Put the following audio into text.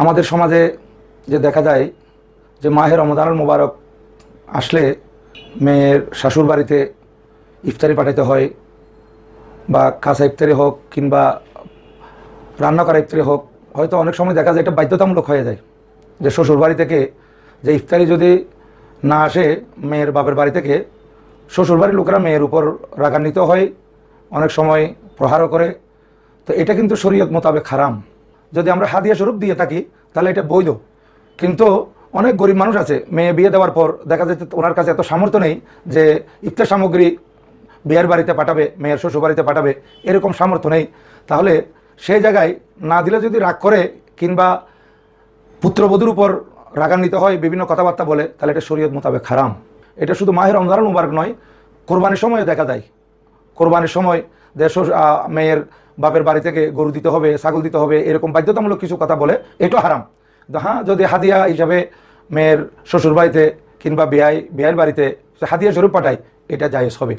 আমাদের সমাজে যে দেখা যায় যে মাহের রমজানুল মোবারক আসলে মেয়ের শাশুড় বাড়িতে ইফতারি পাঠাতে হয় বা কাঁচা ইফতারি হোক কিংবা রান্না করা ইফতারি হোক, হয়তো অনেক সময় দেখা যায় এটা বাধ্যতামূলক হয়ে যায় যে শ্বশুর বাড়ি থেকে যে ইফতারি যদি না আসে মেয়ের বাপের বাড়ি থেকে শ্বশুর বাড়ির লোকেরা মেয়ের উপর রাগান্বিত হয়, অনেক সময় প্রহারও করে। তো এটা কিন্তু শরীয়ত মোতাবেক হারাম। যদি আমরা হাদিয়া স্বরূপ দিয়ে থাকি, তাহলে এটা বৈধ। কিন্তু অনেক গরিব মানুষ আছে, মেয়ে বিয়ে দেওয়ার পর দেখা যাচ্ছে ওনার কাছে এত সামর্থ্য নেই যে ইফতার সামগ্রী বিয়ের বাড়িতে পাঠাবে, মেয়ের শ্বশুর বাড়িতে পাঠাবে, এরকম সামর্থ্য নেই। তাহলে সেই জায়গায় না দিলে যদি রাগ করে কিংবা পুত্রবধূর উপর রাগান্বিত হয়, বিভিন্ন কথাবার্তা বলে, তাহলে এটা শরীয়ত মোতাবেক হারাম। এটা শুধু মাহের রমজান মুবারক নয়, কোরবানির সময় দেখা যায়। কোরবানির সময় দেশ মেয়ের বাপের বাড়ি থেকে গরু দিতে হবে, ছাগল দিতে হবে, এরকম বাধ্যতামূলক কিছু কথা বলে এটা হারাম। হ্যাঁ যদি হাদিয়া হিসাবে মেয়ের শ্বশুর বাড়িতে কিংবা বিয়াই বিয়ের বাড়িতে হাদিয়া স্বরূপ পাঠায়, এটা জায়েজ হবে।